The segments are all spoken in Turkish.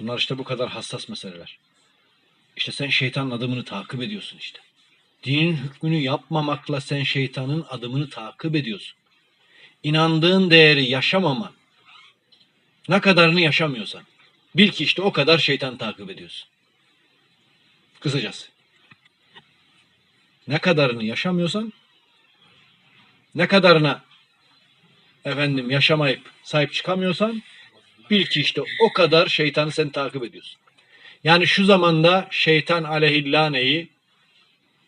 Bunlar işte bu kadar hassas meseleler. İşte sen şeytanın adımını takip ediyorsun işte. Dinin hükmünü yapmamakla sen şeytanın adımını takip ediyorsun. İnandığın değeri yaşamaman, ne kadarını yaşamıyorsan, bil ki işte o kadar şeytan takip ediyorsun. Kısacası. Ne kadarını yaşamıyorsan, ne kadarına efendim yaşamayıp sahip çıkamıyorsan, bil ki işte o kadar şeytanı sen takip ediyorsun. Yani şu zamanda şeytan aleyhillaneyi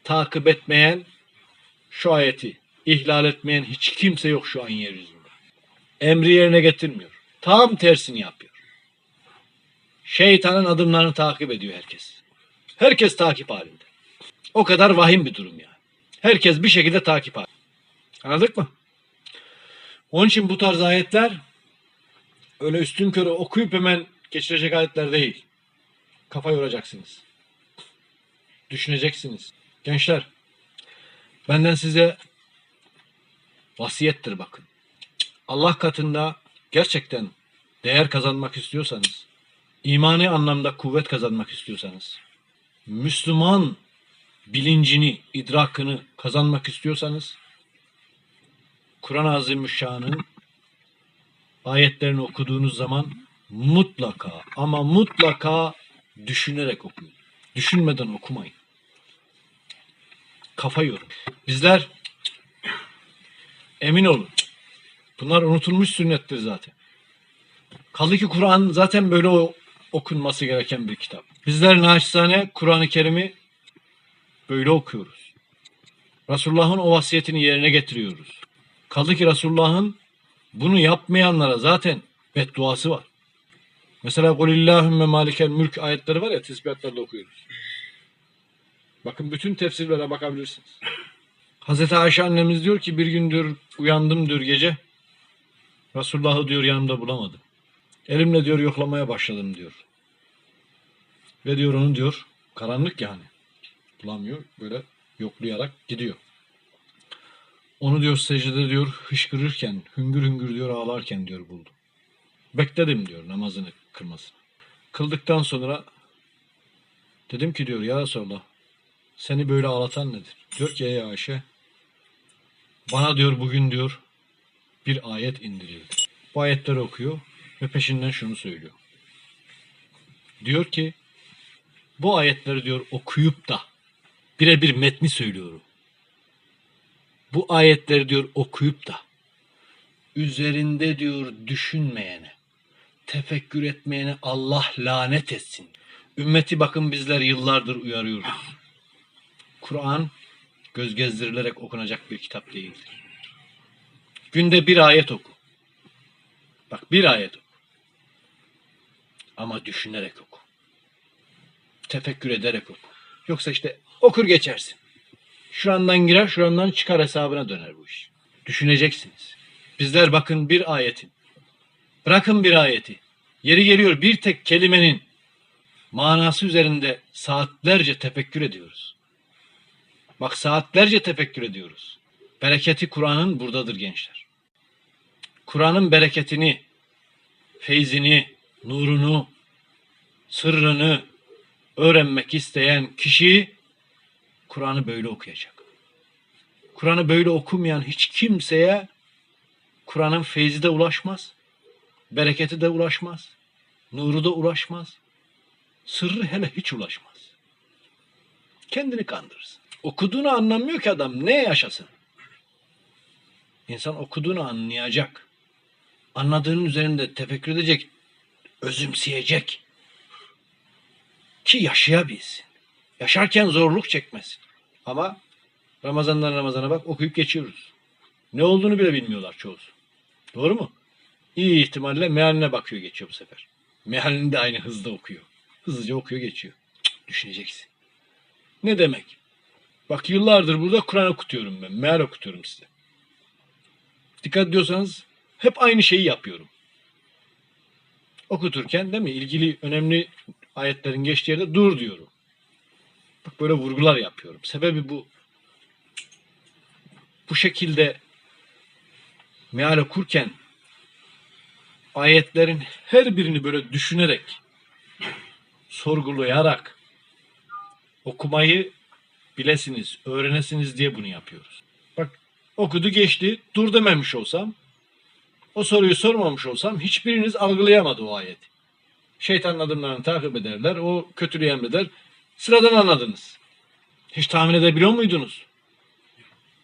takip etmeyen şu ayeti ihlal etmeyen hiç kimse yok şu an yeryüzünde. Emri yerine getirmiyor. Tam tersini yapıyor. Şeytanın adımlarını takip ediyor herkes. Herkes takip halinde. O kadar vahim bir durum yani. Herkes bir şekilde takip halinde. Anladık mı? Onun için bu tarz ayetler öyle üstün körü okuyup hemen geçirecek ayetler değil. Kafa yoracaksınız. Düşüneceksiniz. Gençler, benden size vasiyettir bakın. Allah katında gerçekten değer kazanmak istiyorsanız, imani anlamda kuvvet kazanmak istiyorsanız, Müslüman bilincini, idrakını kazanmak istiyorsanız, Kur'an-ı Azimüşşan'ın ayetlerini okuduğunuz zaman mutlaka ama mutlaka düşünerek okuyun. Düşünmeden okumayın. Kafa yorun. Bizler emin olun. Bunlar unutulmuş sünnettir zaten. Kaldı ki Kur'an zaten böyle okunması gereken bir kitap. Bizler naçizane Kur'an-ı Kerim'i böyle okuyoruz. Resulullah'ın o vasiyetini yerine getiriyoruz. Kaldı ki Resulullah'ın bunu yapmayanlara zaten bedduası var. Mesela Kulillahümme malikel mülk ayetleri var ya tesbihatlarda okuyoruz. Bakın bütün tefsirlere bakabilirsiniz. Hazreti Ayşe annemiz diyor ki bir gün diyor uyandım diyor gece. Resulullah'ı diyor yanımda bulamadım. Elimle diyor yoklamaya başladım diyor. Ve diyor onu diyor karanlık yani. Bulamıyor böyle yoklayarak gidiyor. Onu diyor secdede diyor hışkırırken, hüngür hüngür diyor ağlarken diyor buldum. Bekledim diyor namazını kılmasını. Kıldıktan sonra dedim ki diyor ya Resulallah seni böyle ağlatan nedir? Diyor ki ey Ayşe bana diyor bugün diyor bir ayet indirildi. Bu ayetleri okuyor ve peşinden şunu söylüyor. Diyor ki bu ayetleri diyor okuyup da birebir metni söylüyorum. Bu ayetleri diyor okuyup da üzerinde diyor düşünmeyene, tefekkür etmeyene Allah lanet etsin. Ümmeti bakın bizler yıllardır uyarıyoruz. Kur'an göz gezdirilerek okunacak bir kitap değildir. Günde bir ayet oku. Bak bir ayet oku. Ama düşünerek oku. Tefekkür ederek oku. Yoksa işte okur geçersin. Şurandan girer, şurandan çıkar hesabına döner bu iş. Düşüneceksiniz. Bizler bakın bir ayetin. Bırakın bir ayeti. Yeri geliyor bir tek kelimenin manası üzerinde saatlerce tefekkür ediyoruz. Bak saatlerce tefekkür ediyoruz. Bereketi Kur'an'ın buradadır gençler. Kur'an'ın bereketini, feyzini, nurunu, sırrını öğrenmek isteyen kişi Kur'an'ı böyle okuyacak. Kur'an'ı böyle okumayan hiç kimseye Kur'an'ın feyzi de ulaşmaz, bereketi de ulaşmaz, nuru da ulaşmaz, sırrı hele hiç ulaşmaz. Kendini kandırırsın. Okuduğunu anlamıyor ki adam. Ne yaşasın? İnsan okuduğunu anlayacak. Anladığının üzerinde tefekkür edecek, özümseyecek. Ki yaşayabilsin. Yaşarken zorluk çekmesin. Ama Ramazandan Ramazana bak okuyup geçiyoruz. Ne olduğunu bile bilmiyorlar çoğusu. Doğru mu? İyi ihtimalle mealine bakıyor geçiyor bu sefer. Mealini de aynı hızda okuyor. Hızlıca okuyor geçiyor. Cık, düşüneceksin. Ne demek? Bak yıllardır burada Kur'an okutuyorum ben. Meal okutuyorum size. Dikkat ediyorsanız hep aynı şeyi yapıyorum. Okuturken değil mi? ilgili önemli ayetlerin geçtiği yerde dur diyorum. Bak böyle vurgular yapıyorum. Sebebi bu. Bu şekilde meal okurken ayetlerin her birini böyle düşünerek sorgulayarak okumayı bilesiniz, öğrenesiniz diye bunu yapıyoruz. Bak okudu geçti, dur dememiş olsam, o soruyu sormamış olsam hiçbiriniz algılayamadı o ayeti. Şeytanın adımlarını takip ederler, o kötülüğü emreder. Sıradan anladınız. Hiç tahmin edebiliyor muydunuz?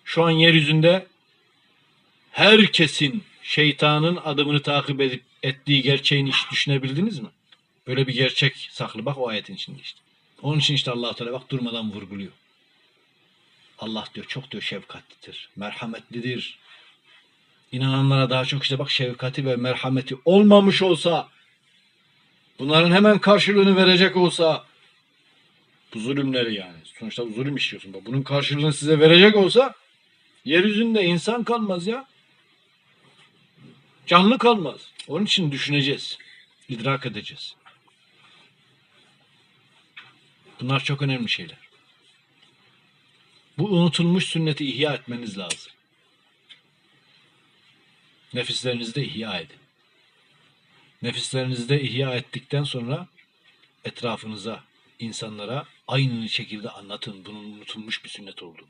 Şu an yeryüzünde herkesin şeytanın adımını takip edip ettiği gerçeğini hiç düşünebildiniz mi? Böyle bir gerçek saklı. Bak o ayetin içinde işte. Onun için işte allah Teala bak durmadan vurguluyor. Allah diyor çok diyor şefkatlidir, merhametlidir. İnananlara daha çok işte bak şefkati ve merhameti olmamış olsa bunların hemen karşılığını verecek olsa bu zulümleri yani sonuçta zulüm işliyorsun. Bunun karşılığını size verecek olsa yeryüzünde insan kalmaz ya. Canlı kalmaz. Onun için düşüneceğiz. idrak edeceğiz. Bunlar çok önemli şeyler. Bu unutulmuş sünneti ihya etmeniz lazım. Nefislerinizde ihya edin. Nefislerinizde ihya ettikten sonra etrafınıza, insanlara aynı şekilde anlatın bunun unutulmuş bir sünnet olduğunu.